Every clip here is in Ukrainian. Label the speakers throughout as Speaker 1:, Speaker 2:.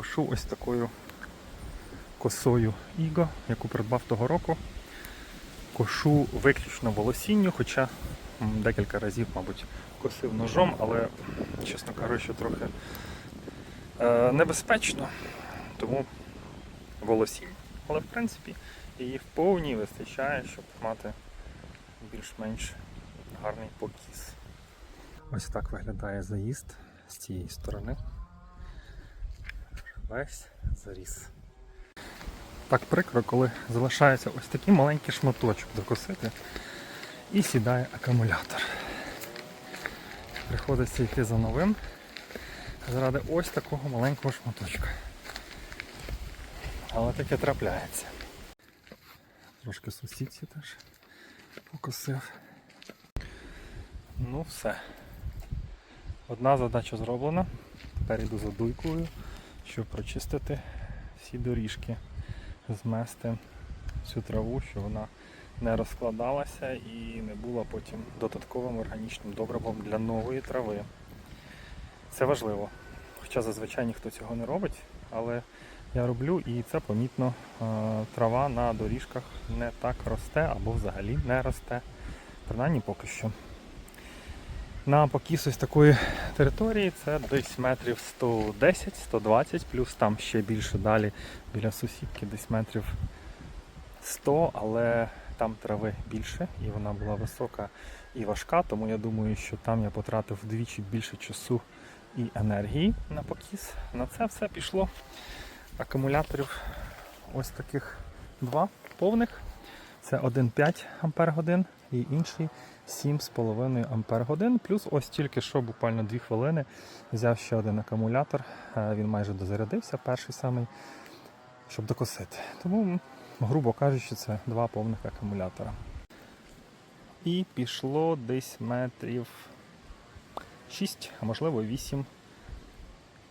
Speaker 1: кошу ось такою косою Іго, яку придбав того року. Кошу виключно волосінню, хоча декілька разів, мабуть, косив ножом, але, чесно кажучи, трохи е, небезпечно, тому волосінь. Але в принципі її в повній вистачає, щоб мати більш-менш гарний покіс. Ось так виглядає заїзд з цієї сторони. Весь заріс. Так прикро, коли залишається ось такий маленький шматочок докосити і сідає акумулятор. Приходиться йти за новим заради ось такого маленького шматочка. Але таке трапляється. Трошки сусідці теж покосив. Ну все. Одна задача зроблена. Тепер йду за дуйкою, щоб прочистити всі доріжки, змести всю траву, щоб вона не розкладалася і не була потім додатковим органічним добривом для нової трави. Це важливо. Хоча зазвичай ніхто цього не робить, але я роблю і це помітно. Е, Трава на доріжках не так росте або взагалі не росте. Принаймні поки що. На покіс ось такої території це десь метрів 110-120, плюс там ще більше далі біля сусідки десь метрів 100, але там трави більше і вона була висока і важка, тому я думаю, що там я потратив вдвічі більше часу і енергії на покіс. На це все пішло акумуляторів ось таких два повних. Це 1,5 Ампер годин і інший 7,5 Ампер. Плюс ось тільки що буквально 2 хвилини взяв ще один акумулятор. Е, Він майже дозарядився, перший самий, щоб докосити. Тому, грубо кажучи, це два повних акумулятора. І пішло десь метрів 6, а можливо 8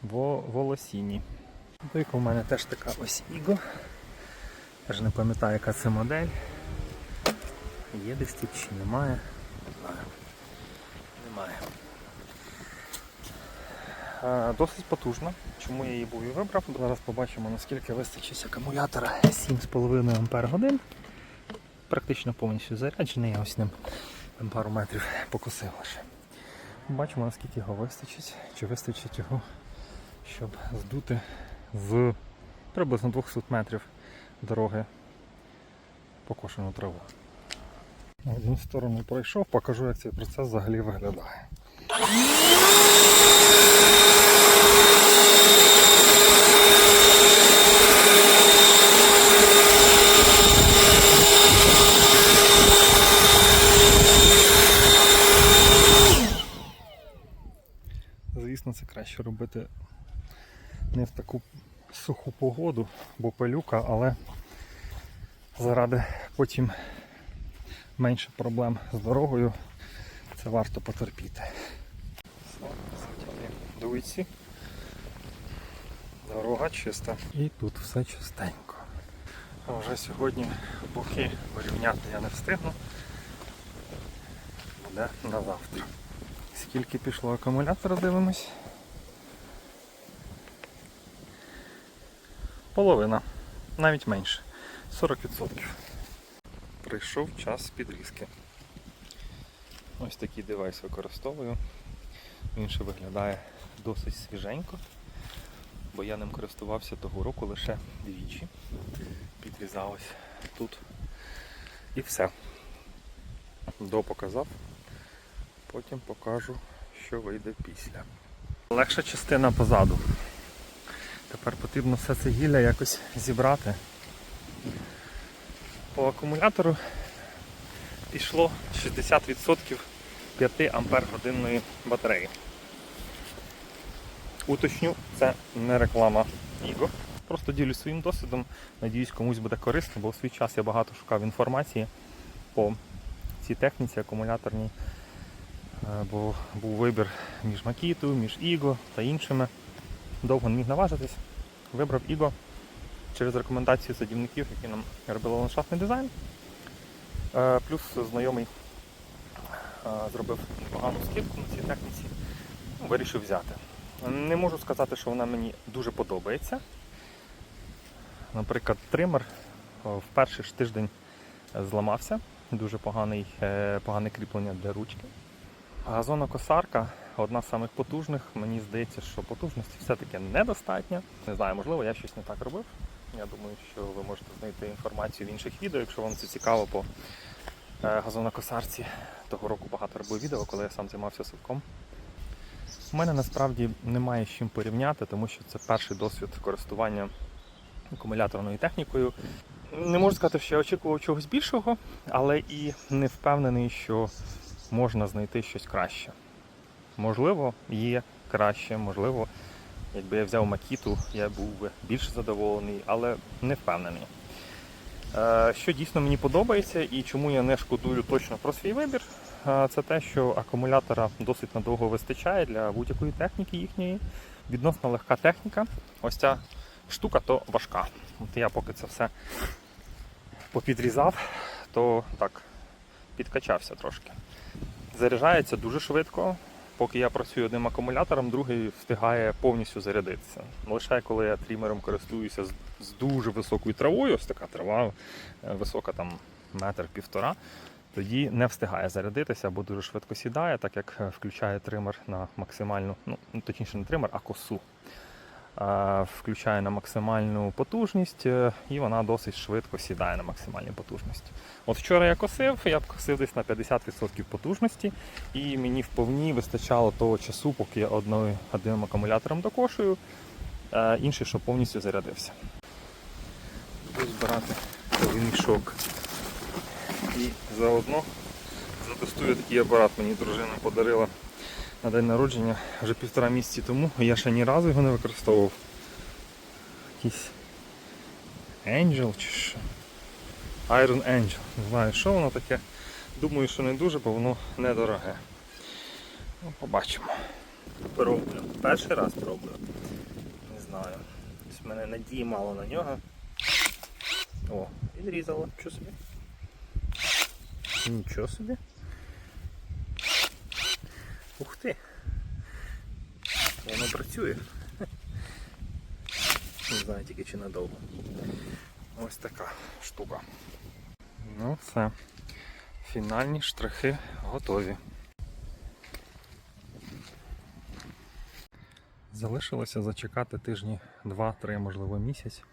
Speaker 1: во волосіні. Дойка у мене теж така ось Іго. Я ж не пам'ятаю, яка це модель. Є тут чи немає. Не знаю. Немає. Досить потужна. Чому я її був і вибрав? Зараз побачимо, наскільки вистачить акумулятора 7,5 Ампер годин. Практично повністю заряджений, я ось ним пару метрів покосив лише. Бачимо, наскільки його вистачить, чи вистачить його, щоб здути з приблизно 200 метрів дороги покошену траву. Одну сторону пройшов, покажу, як цей процес взагалі виглядає. Звісно, це краще робити не в таку суху погоду, бо пилюка, але заради потім менше проблем з дорогою, це варто потерпіти. Дуйці. Дорога чиста. І тут все чистенько. А вже сьогодні боки порівняти я не встигну. Буде на завтра. Скільки пішло акумулятора, дивимось. Половина, навіть менше. 40%. Прийшов час підрізки. Ось такий девайс використовую. Він ще виглядає досить свіженько, бо я ним користувався того року лише двічі. Підрізалось тут. І все. Допоказав. Потім покажу, що вийде після. Легша частина позаду. Тепер потрібно все це гілля якось зібрати. По акумулятору пішло 60% 5 ампер годинної батареї. Уточню, це не реклама Іго. Просто ділюсь своїм досвідом. Надіюсь, комусь буде корисно, бо в свій час я багато шукав інформації по цій техніці акумуляторній. Е, Бо був вибір між Макіту, між Іго та іншими. Довго не міг наважитись. Вибрав Іго через рекомендації садівників, які нам робили ландшафтний дизайн. Е, Плюс знайомий е, зробив непогану скидку на цій техніці. Вирішив взяти. Не можу сказати, що вона мені дуже подобається. Наприклад, тример в перший ж тиждень е, зламався. Дуже поганий, е, погане кріплення для ручки. Газонокосарка одна з самих потужних. Мені здається, що потужності все-таки недостатньо. Не знаю, можливо, я щось не так робив. Я думаю, що ви можете знайти інформацію в інших відео, якщо вам це цікаво по е, газонокосарці. Того року багато робив відео, коли я сам займався совком. У мене насправді немає з чим порівняти, тому що це перший досвід користування акумуляторною технікою. Не можу сказати, що я очікував чогось більшого, але і не впевнений, що можна знайти щось краще. Можливо, є краще, можливо, якби я взяв макіту, я був би більш задоволений, але не впевнений. Е, Що дійсно мені подобається і чому я не шкодую точно про свій вибір, е, це те, що акумулятора досить надовго вистачає для будь-якої техніки їхньої. Відносно легка техніка. Ось ця штука то важка. От я поки це все попідрізав, то так підкачався трошки. Заряджається дуже швидко. Поки я працюю одним акумулятором, другий встигає повністю зарядитися. Лише коли я трімером користуюся з, дуже високою травою, ось така трава е, висока там метр півтора, тоді не встигає зарядитися або дуже швидко сідає, так як е, включає тример на максимальну, ну точніше не тример, а косу. Включає на максимальну потужність, е, і вона досить швидко сідає на максимальній потужності. От вчора я косив, я косив десь на 50% потужності, і мені вповні вистачало того часу, поки я одною, одним акумулятором докошую, е, інший, щоб повністю зарядився. Буду збирати цей мішок. І заодно затестую такий апарат. Мені дружина подарила на день народження вже півтора місяці тому. Я ще ні разу його не використовував. Якийсь Angel чи що? Iron Angel. Не знаю, що воно таке. Думаю, що не дуже, бо воно недороге. Ну, побачимо. Пробую. Перший раз пробую. Не знаю. Ось мене надії мало на нього. О, відрізало. Що собі? Нічого собі. Ух ти. Воно працює. Не знаю тільки чи надовго. Ось така штука. Ну все. Фінальні штрихи готові. Залишилося зачекати тижні 2-3, можливо, місяць,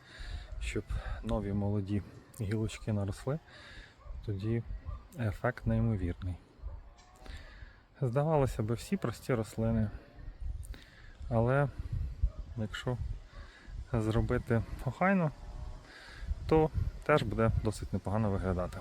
Speaker 1: щоб нові молоді гілочки наросли. Тоді ефект неймовірний. Здавалося б, всі прості рослини. Але якщо зробити охайно, то теж буде досить непогано виглядати.